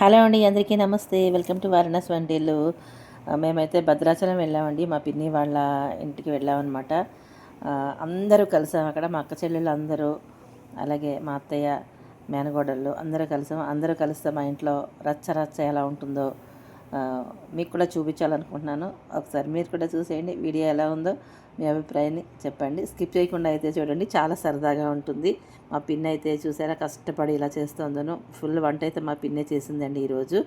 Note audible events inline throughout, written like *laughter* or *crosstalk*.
Hello అండి అందరికీ నమస్తే. వెల్కమ్ టు వారణాసి వంటలు మేమైతే భద్రాచలం వెళ్ళామండి. మా పిన్ని వాళ్ళ ఇంటికి వెళ్ళామన్నమాట. అందరూ కలిసాం అక్కడ. మా అక్క చెల్లెళ్ళు అందరూ అలాగే మా అత్తయ్య మేనగోడళ్ళు అందరూ కలిసాం. అందరూ కలిస్తే మా ఇంట్లో రచ్చ రచ్చ ఎలా ఉంటుందో మీకు కూడా చూపించాలనుకుంటున్నాను. ఒకసారి మీరు కూడా చూసేయండి వీడియో ఎలా ఉందో మీ అభిప్రాయాన్ని చెప్పండి. స్కిప్ చేయకుండా అయితే చూడండి చాలా సరదాగా ఉంటుంది. మా పిన్ని అయితే చూసారా కష్టపడి ఇలా చేస్తుందను. ఫుల్ వంట అయితే మా పిన్నే చేసిందండి ఈరోజు.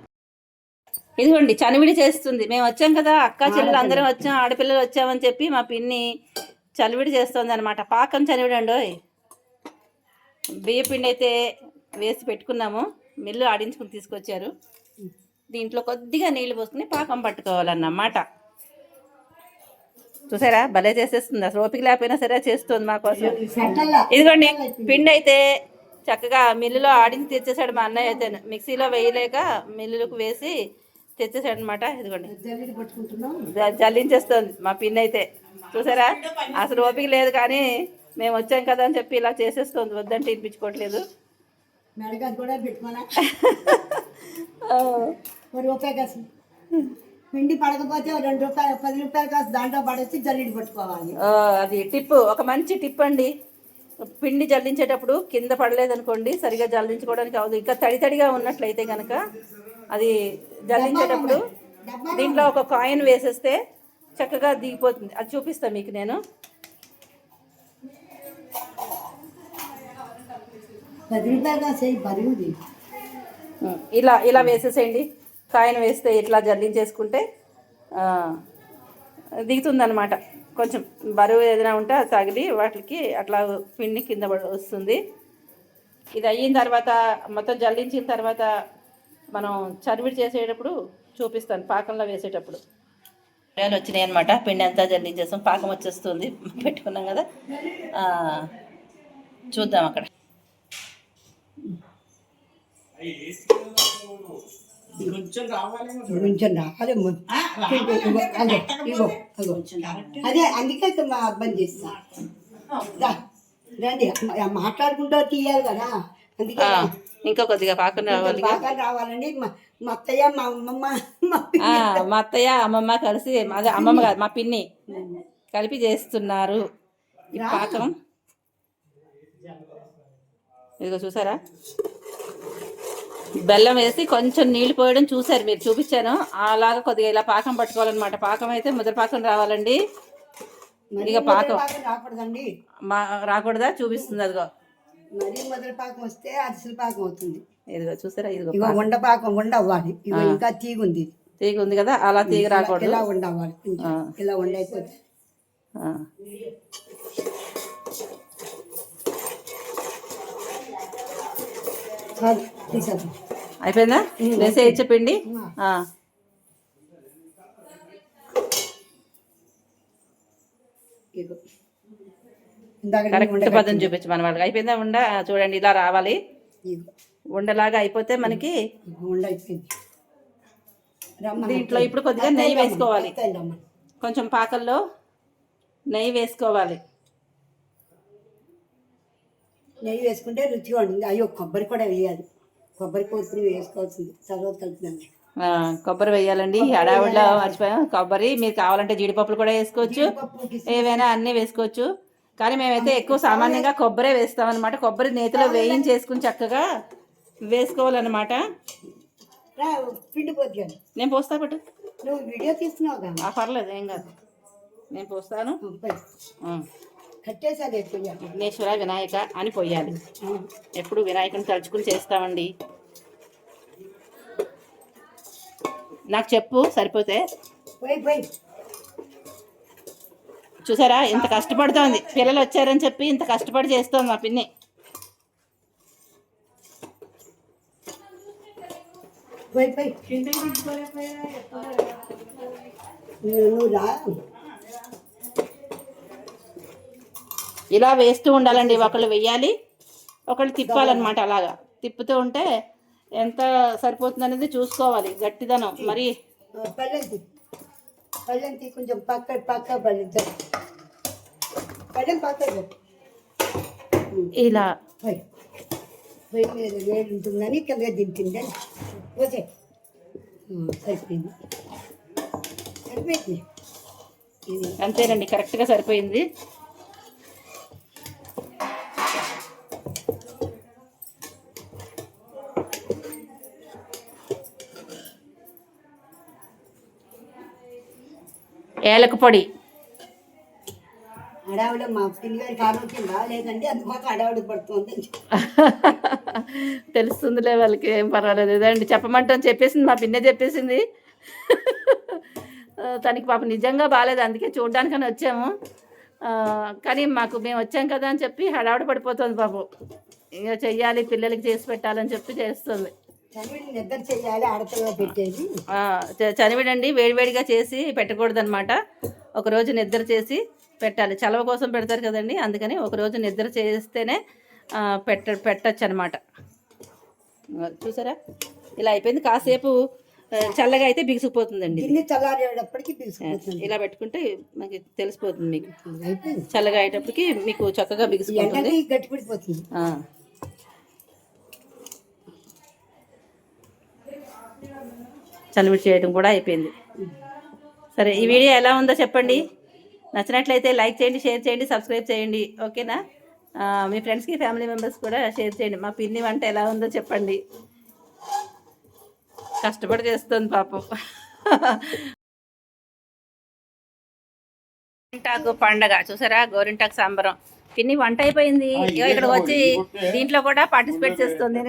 ఇదిగోండి చనివిడి చేస్తుంది. మేము వచ్చాం కదా అక్క చెల్లెలు అందరం వచ్చాం ఆడపిల్లలు వచ్చామని చెప్పి మా పిన్ని చలివిడి చేస్తుంది అనమాట పాకం చనివిడి అండి. బియ్య పిండి అయితే వేసి పెట్టుకున్నాము. మిల్లు ఆడించుకుని తీసుకొచ్చారు. దీంట్లో కొద్దిగా నీళ్ళు పోసుకుని పాకం పట్టుకోవాలన్నమాట. చూసారా? భలే చేసేస్తుంది. అసలు ఓపిక లేకపోయినా సరే చేస్తుంది మా కోసం. ఇదిగోండి పిండి అయితే చక్కగా మిల్లులో ఆడించి తెచ్చేసాడు మా అన్నయ్య అయితే. మిక్సీలో వేయలేక మిల్లులకు వేసి తెచ్చేసాడు అనమాట ఇదిగోండి జల్లించేస్తుంది మా పిన్ అయితే చూసారా? అసలు ఓపిక లేదు కానీ మేము వచ్చాం కదా అని చెప్పి ఇలా చేసేస్తుంది. వద్దంటే వినిపించుకోవట్లేదు కూడా *laughs* ఒక రూపాయి కాసు. పిండి పడకపోతే రెండు రూపాయలు పది రూపాయలు కాసు దాంట్లో పడేసి జల్లిడి పట్టుకోవాలి. అది టిప్ ఒక మంచి టిప్ అండి పిండి జల్లించేటప్పుడు కింద పడలేదనుకోండి సరిగా జల్లించుకోవడానికి అవదు. ఇంకా తడి తడిగా ఉన్నట్లయితే కనుక అది జల్లించేటప్పుడు దీంట్లో ఒక కాయిన్ వేసేస్తే చక్కగా దిగిపోతుంది. అది చూపిస్తాను మీకు నేను. ఇలా ఇలా వేసేసేయండి. కాయిన్ వేస్తే ఇట్లా జల్లించేసుకుంటే ఆ, దిగుతుందన్నమాట. కొంచెం బరువు ఏదైనా ఉంటే అది తగిలి వాటికి అట్లా పిండి కింద పడి వస్తుంది. ఇది అయిన తర్వాత మొత్తం జల్లించిన తర్వాత మనం చరివిడి చేసేటప్పుడు చూపిస్తాను పాకంలో వేసేటప్పుడు. వేలు వచ్చినాయి అనమాట పిండి అంతా జల్లించేస్తాం పాకం వచ్చేస్తుంది. పెట్టుకున్నాం కదా. ఆ, చూద్దాం అక్కడ. కొంచెం రావాలి ఇగో, అగో. అదే అందుకే మా అబ్బాయి చేస్తా. రండి. మా- మాట్లాడుకుంటూ తీయాలి కదా. అందుకే ఇంకా కొద్దిగా పాకం రావాలి రావాలండి. మా అత్తయ్య మా అమ్మమ్మ మా అత్తయ్య అమ్మమ్మ కలిసి అదే అమ్మమ్మ కాదు మా పిన్ని కలిపి చేస్తున్నారు ఈ పాకం. ఇదిగో చూసారా? బెల్లం వేసి కొంచెం నీళ్ళు పోయడం చూసారు మీరు చూపించాను. అలాగా కొద్దిగా ఇలా పాకం పట్టుకోవాలన్నమాట. పాకం అయితే ముద్ర పాకం రావాలండి. ఇక పాకం. రాకూడదండి. మా రాకూడదా? చూపిస్తుంది అదిగో. మరీ మొదటి పాకం వస్తే అరిసెల పాకం అవుతుంది. ఇదిగో చూసారా? ఇదిగో ఇగో ఉండ పాకం ఉండ అవ్వాలి. ఇగో ఇంకా తీగ ఉంది తీగ ఉంది కదా? అలా తీగ రాకూడదు. ఇలా ఉండ అవ్వాలి. ఇలా అయిపోతే ఆ. చాలు తీసేద్దాం అయిపోయిందా? వేసే చెప్పిండి కరెక్ట్ పదం చూపించు మన వాళ్ళకి. అయిపోయిందా ఉండ? చూడండి ఇలా రావాలి. ఉండలాగా అయిపోతే మనకి దీంట్లో ఇప్పుడు కొద్దిగా నెయ్యి వేసుకోవాలి. కొంచెం పాకల్లో నెయ్యి వేసుకోవాలి. నెయ్యి వేసుకుంటే రుచిగా ఉంటుంది. అయ్యో కొబ్బరి కూడా వేయాలి. కొబ్బరి కొబ్బరి వేసుకోవాల్సింది. తర్వాత కలుపుతుంది కొబ్బరి వేయాలండి. హడావుడిలో మర్చిపోయాం. కొబ్బరి మీరు కావాలంటే జీడిపప్పులు కూడా వేసుకోవచ్చు. ఏవైనా అన్నీ వేసుకోవచ్చు. కానీ మేమైతే ఎక్కువ సామాన్యంగా కొబ్బరే వేస్తామన్నమాట. కొబ్బరి నేతిలో వేయించేసుకుని చక్కగా వేసుకోవాలన్నమాట. నేను పోస్తా పట్టు. నువ్వు వీడియో తీస్తున్నావు ఆ, పర్లేదు ఏం కాదు. నేను పోస్తాను. విఘ్నేశ్వర వినాయక అని పోయాలి. ఎప్పుడు వినాయకుని తలుచుకుని చేస్తామండి. నాకు చెప్పు సరిపోతే. పోయి పోయి. చూసారా ఇంత కష్టపడుతోంది. పిల్లలు వచ్చారని చెప్పి ఇంత కష్టపడి చేస్తోంది మా పిన్ని. పోయి పోయి. నువ్వు నువ్వు రా. ఇలా వేస్తూ ఉండాలండి. ఒకళ్ళు వెయ్యాలి ఒకళ్ళు తిప్పాలన్నమాట అలాగా. తిప్పుతూ ఉంటే ఎంత సరిపోతుంది అనేది చూసుకోవాలి. గట్టిదనం. మరి పల్లెంతి పల్లెంతి కొంచెం పక్క పక్క పల్లెంతి పక్క. ఇలా. మీద వేడి ఉంటుందని కింద దించిందని పోసే సరిపోయింది. సరిపోయింది. ఇది. అంతేనండి. కరెక్ట్గా సరిపోయింది. అడావిడ పడుతుంది *laughs* తెలుస్తుందిలే వాళ్ళకి ఏం పర్వాలేదు. ఇదండి చెప్పమంటాం చెప్పేసింది మా పిన్నే చెప్పేసింది. *laughs* తనకి పాప నిజంగా బాగాలేదు అందుకే చూడ్డానికని వచ్చాము. కానీ మాకు మేము వచ్చాం కదా అని చెప్పి హడావుడి పడిపోతుంది పాపం. ఇంకా చెయ్యాలి పిల్లలకి చేసి పెట్టాలని చెప్పి చేస్తుంది. చనివిడండి వేడివేడిగా చేసి పెట్టకూడదనమాట ఒకరోజు నిద్ర చేసి పెట్టాలి. చలవ కోసం పెడతారు కదండి అందుకని ఒకరోజు నిద్ర చేస్తేనే పెట్ట పెట్టచ్చు అనమాట చూసారా? ఇలా అయిపోయింది. కాసేపు చల్లగా అయితే బిగుసుకుపోతుందండి ఇలా పెట్టుకుంటే మనకి తెలిసిపోతుంది మీకు. చల్లగా అయ్యేటప్పటికి మీకు చక్కగా బిగుసుకుంటుంది. ఎండకి చేయడం కూడా అయిపోయింది. సరే ఈ వీడియో ఎలా ఉందో చెప్పండి. నచ్చినట్లయితే లైక్ చేయండి షేర్ చేయండి సబ్స్క్రైబ్ చేయండి. ఓకేనా? మీ ఫ్రెండ్స్కి ఫ్యామిలీ మెంబర్స్ కూడా షేర్ చేయండి. మా పిన్ని వంట ఎలా ఉందో చెప్పండి. కష్టపడి చేస్తుంది పాపం. గోరింటాకు పండగ. చూసారా? గోరింటాకు సాంబరం. పిన్ని వంట అయిపోయింది. ఇక్కడ వచ్చి దీంట్లో కూడా పార్టిసిపేట్ చేస్తుంది.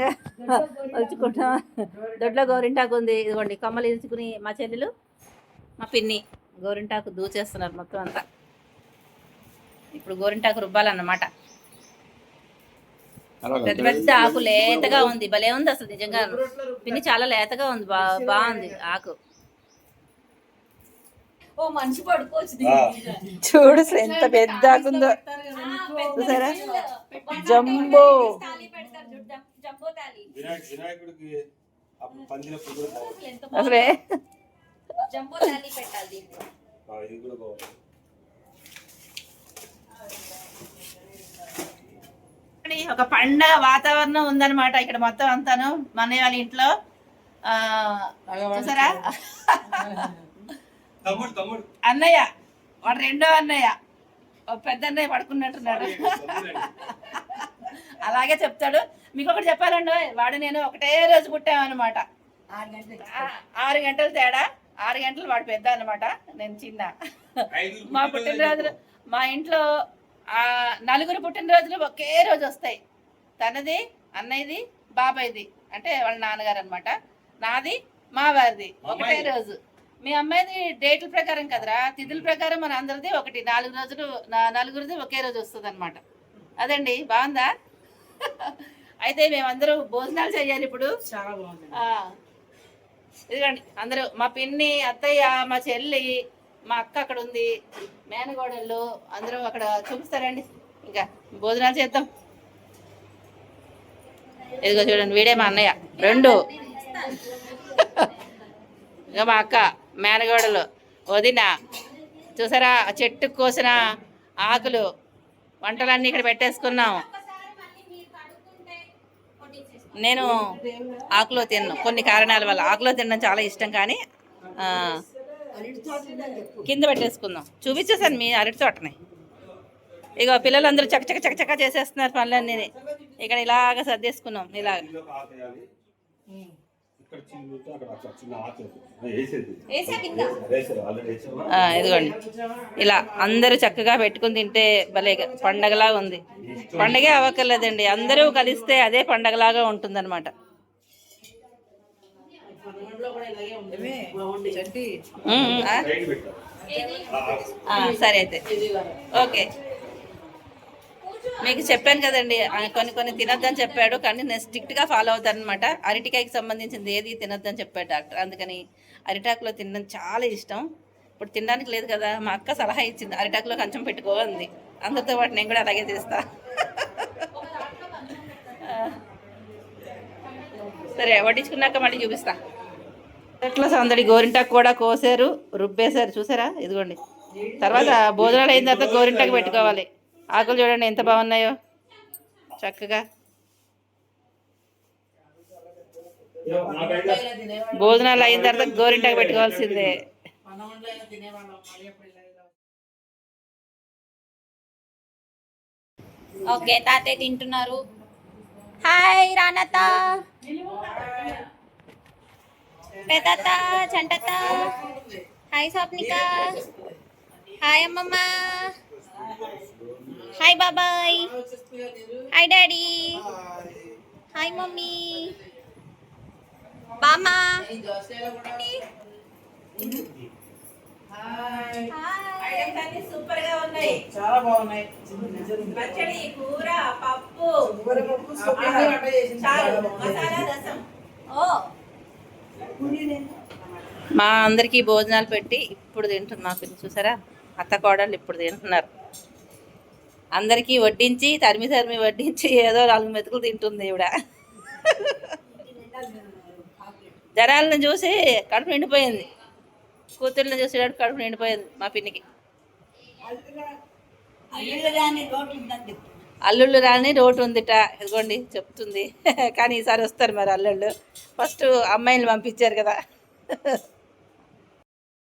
వచ్చుకుంటా. దొడ్లో గోరింటాకు ఉంది. ఇదిగోండి కొమ్మలు ఇరుచుకుని మా చెల్లెలు మా పిన్ని గోరింటాకు దూచేస్తున్నారు మొత్తం అంతా. ఇప్పుడు గోరింటాకు రుబ్బాలన్నమాట. పెద్ద పెద్ద ఆకు లేతగా ఉంది. భలే ఉంది అసలు నిజంగా. పిన్ని చాలా లేతగా ఉంది. బా బాగుంది ఆకు. ఓ మనిషి పడుకోవచ్చు చూడు ఎంత పెద్ద ఆకుందో చూసారా? జంబో. అసలు పెట్టాలి ఒక పండగ వాతావరణం ఉందన్నమాట ఇక్కడ మొత్తం అంతాను. మన వాళ్ళ ఇంట్లో. ఆ చూసారా? *laughs* తమ్ముడు తమ్ముడు. అన్నయ్య వాడు రెండో అన్నయ్య. ఒక పెద్ద అన్నయ్య పడుకున్నట్టున్నాడు. అలాగే చెప్తాడు. మీకు ఒకటి చెప్పాలండి వాడు నేను ఒకటే రోజు పుట్టామన్నమాట. ఆరు గంటలు తేడా. ఆరు గంటలు వాడు పెద్ద అన్నమాట. నేను చిన్న. మా పుట్టినరోజులు మా ఇంట్లో ఆ నలుగురు పుట్టినరోజులు ఒకే రోజు వస్తాయి. తనది అన్నయ్యది బాబాయ్ది. అంటే వాళ్ళ నాన్నగారు అనమాట నాది మా వారిది ఒకటే రోజు. మీ అమ్మాయిది డేట్ల ప్రకారం కదరా? తిథుల ప్రకారం మన అందరిది ఒకటి నాలుగు రోజులు నా- నలుగురిది ఒకే రోజు వస్తుంది అనమాట అదండి బాగుందా? *laughs* అయితే మేమందరూ భోజనాలు చేయాలి ఇప్పుడు. చాలా బాగుంది. ఆ, ఇదిగోండి అందరూ మా పిన్ని అత్తయ్య మా చెల్లి మా అక్క అక్కడ ఉంది. మేనగోడళ్ళు అందరూ అక్కడ చూపిస్తారండి. ఇంకా భోజనాలు చేద్దాం. ఇదిగో చూడండి వీడే మా అన్నయ్య. రెండు. *laughs* ఇంకా మా అక్క. మేనగోడలు వదిన చూసారా ఆ చెట్టుకు కోసిన ఆకులు వంటలన్నీ ఇక్కడ పెట్టేసుకున్నాం. నేను ఆకులో తిన్ను. కొన్ని కారణాల వల్ల ఆకులో తినడం చాలా ఇష్టం కానీ ఆ, అరటి తోట ఉందని చెప్పు కింద పెట్టేసుకుందాం. చూపించేసాను మీ అరటి తోటని. ఇగో పిల్లలందరూ చక్క చక్క చక్క చక్క చేసేస్తున్నారు పనులన్నీ. ఇక్కడ ఇలాగ సర్దేసుకున్నాం ఇలాగ. ఇదిగోండి. ఇలా అందరూ చక్కగా పెట్టుకుని తింటే భలే పండగలా ఉంది. పండగే అవ్వక్కర్లేదండి. అందరూ కలిస్తే అదే పండగలాగా ఉంటుందన్నమాట. సరే అయితే. ఓకే. మీకు చెప్పాను కదండి కొన్ని కొన్ని తినొద్దని చెప్పాడు కానీ నేను స్ట్రిక్ట్గా ఫాలో అవుతాను అనమాట అరటికాయకి సంబంధించింది ఏది తినొద్దని చెప్పాడు డాక్టర్. అందుకని అరిటాకులో తినడం చాలా ఇష్టం. ఇప్పుడు తినడానికి లేదు కదా మా అక్క సలహా ఇచ్చింది అరిటాకులో కొంచెం పెట్టుకో అంది. అందరితో పాటు నేను కూడా అలాగే చేస్తా. సరే వడ్డించుకున్నాక మళ్ళీ చూపిస్తా. చెట్ల సందడి గోరింటాకు కూడా కోసారు రుబ్బేశారు చూసారా? ఇదిగోండి. తర్వాత భోజనాలు అయిన తర్వాత గోరింటాకు పెట్టుకోవాలి. ఆకులు చూడండి ఎంత బాగున్నాయో. చక్కగా. భోజనాలు అయిన తర్వాత గోరింటాకు పెట్టుకోవాల్సిందే. ఓకే తాతయ్య తింటున్నారు. హాయ్ రానత పెదత చంటత హాయ్ స్వప్నిక హాయ్ అమ్మమ్మ. హాయ్ బాబాయ్. Hi daddy hi mummy. బామా సూపర్గా ఉన్నాయి. చాలా బాగున్నాయి. పచ్చడి కూర పప్పు. రసం. ఓ. మా అందరికీ భోజనాలు పెట్టి ఇప్పుడు పిల్లలు చూసారా? అత్త కోడళ్ళు ఇప్పుడు తింటున్నారు. అందరికీ వడ్డించి తరిమి తరిమి వడ్డించి ఏదో నాలుగు మెతుకులు తింటుంది ఈవిడ. జనాలను చూసి కడుపు నిండిపోయింది. కూతుర్ని చూసేటప్పుడు కడుపు నిండిపోయింది మా పిన్నికి. అల్లుళ్ళు రాని రోడ్డు ఉందిట. ఇదిగోండి చెప్తుంది. కానీ ఈసారి వస్తారు మరి అల్లుళ్ళు. ఫస్ట్ అమ్మాయిలు పంపించారు కదా.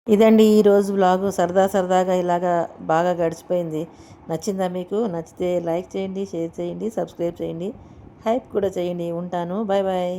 ఇదండి ఈరోజు వ్లాగు సరదా సరదాగా ఇలాగా బాగా గడిచిపోయింది. నచ్చిందా మీకు? నచ్చితే లైక్ చేయండి షేర్ చేయండి సబ్స్క్రైబ్ చేయండి. హైప్ కూడా చేయండి. ఉంటాను. Bye bye.